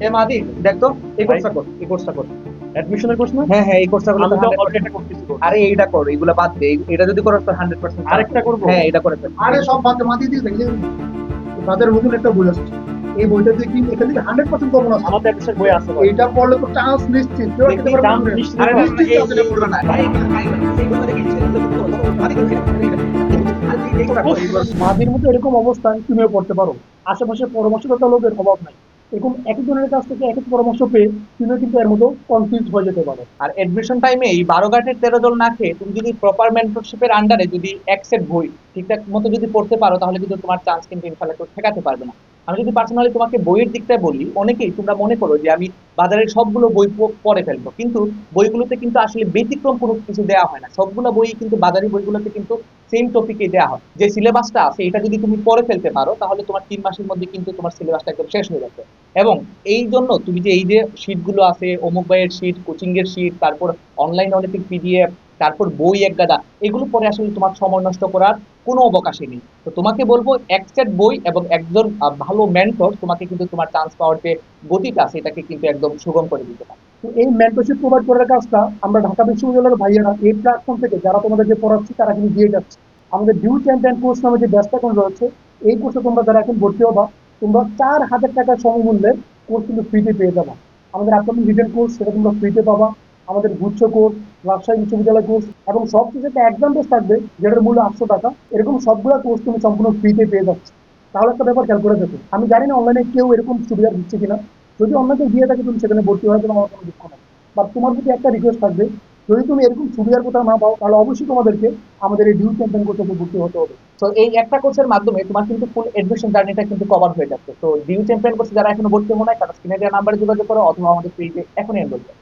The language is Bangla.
এ মাদি দেখ তো এই কোর্সটা কর এই কোর্সটা কর অ্যাডমিশনের কোর্স না হ্যাঁ হ্যাঁ এই কোর্সটা করলে আমি তো তো 100% অলরেডি এটা করতেছি আরে এইটা কর এগুলা বাদ দে এটা যদি করো তো 100% আরেকটা করব? হ্যাঁ এটা করে আরে সব বাদ মাতি দিয়ে দেখলে তাদের নতুন একটা বই আসছে এই বইটা দিয়ে কি এখান থেকে হান্ড্রেড পার্সেন্ট কমন আছে আমাদের অ্যাডমিশন বই আছে ভাই। পড়লে তো চান্স নিশ্চিত কেউ দেখি দাম নিশ্চিত আরে নিশ্চিত আছে, পড়বে না। মাঝের মধ্যে এরকম অবস্থায় তুমিও পড়তে পারো আশেপাশে পরামর্শদাতা লোকের অভাব নাই এরকম এক একজনের কাছ থেকে এক এক পরামর্শ পেয়ে তুমিও কিন্তু এর মতো কনফিউজ হয়ে যেতে পারো আর এডমিশন টাইমে এই বারো ঘাটের তেরো দল না খেয়ে তুমি যদি প্রপার মেন্টরশিপের আন্ডারে যদি এক সেট বই ঠিকঠাক মতো যদি পড়তে পারো, তাহলে কিন্তু তোমার চান্স কিন্তু ইনশাল্লাহ কেউ ঠেকাতে পারবে না। আমি যদি পার্সোনালি তোমাকে বইয়ের দিকটায় বলি, অনেকেই তোমরা মনে করো যে আমি বাজারের সবগুলো বই পড়ে ফেলব। কিন্তু বইগুলোতে কিন্তু আসলে ব্যতিক্রম কোনো কিছু দেওয়া হয় না। সবগুলো বই কিন্তু বাজারি বইগুলোতে কিন্তু সেম টপিকে দেওয়া হয়। যে সিলেবাসটা আছে, এটা যদি তুমি পড়ে ফেলতে পারো, তাহলে তোমার তিন মাসের মধ্যে কিন্তু তোমার সিলেবাসটা একদম শেষ হয়ে যাচ্ছে এবং এই জন্য তুমি যে এই যে শীটগুলো আছে, অমুক বইয়ের শীট কোচিং এর শীট তারপর অনলাইন অনেক পিডিএফ তারপর বই এক গাদা, এগুলো পরে আসলে তোমার সময় নষ্ট করার কোনো অবকাশই নেই। তো তোমাকে বলব, এক সেট বই এবং একজন ভালো মেন্টর তোমাকে কিন্তু তোমার চান্স পাওয়ার যে গতিটা সেটাকে কিন্তু একদম সুগম করে দিতে পারে। এই মেন্টরশিপ প্রোভাইড করার কাজটা, আমরা ঢাকা বিশ্ববিদ্যালয়ের ভাইয়েরা এই প্ল্যাটফর্ম থেকে যারা তোমাদেরকে পড়াচ্ছি তারা কিন্তু দিয়ে যাচ্ছে। আমাদের ডিউ চ্যাম্পিয়ন কোর্স নামে যে ব্যাচটা এখন রয়েছে, এই কোর্সে তোমরা যারা এখন ভর্তি হবা, তোমরা চার হাজার টাকার সমমূল্যের কোর্স কিন্তু ফ্রিতে পেয়ে যাবা। আমাদের আপকামিং রিটেন কোর্স সেটা তোমরা ফ্রিতে পাবা। আমাদের গুচ্ছ কোর্স রাজশাহী বিশ্ববিদ্যালয় কোর্স এবং সব কিছু একটা এক্সাম বেস থাকবে, যেটার মূল্য আটশো টাকা, এরকম সবগুলো কোর্স তুমি সম্পূর্ণ ফ্রিতে পেয়ে যাচ্ছ। তাহলে একটা ব্যাপার খেয়াল করে দেখো, আমি জানি না অনলাইনে কেউ এরকম সুবিধা দিচ্ছে কিনা যদি অন্য কেউ দিয়ে থাকে, তুমি সেখানে ভর্তি হওয়ার জন্য আমার কোনো দুঃখ নেই। বা তোমার প্রতি একটা রিকোয়েস্ট থাকবে, যদি তুমি এরকম সুবিধার কথা না পাও, তাহলে অবশ্যই তোমাদেরকে আমাদের এই ডিউ ক্যাম্পেইন করতে ভর্তি হতে হবে। তো এই একটা কোর্সের মাধ্যমে তোমার কিন্তু ফুল এডমিশন জার্নিটা কিন্তু কভার হয়ে যাচ্ছে। তো ডিউ চ্যাম্পিয়ন কোর্সে যারা এখনও ভর্তি হো নাই তারা স্ক্রিনে দেওয়া নাম্বারে যোগাযোগ করো, অথবা আমাদের পেজে এখনই এনরোল করো।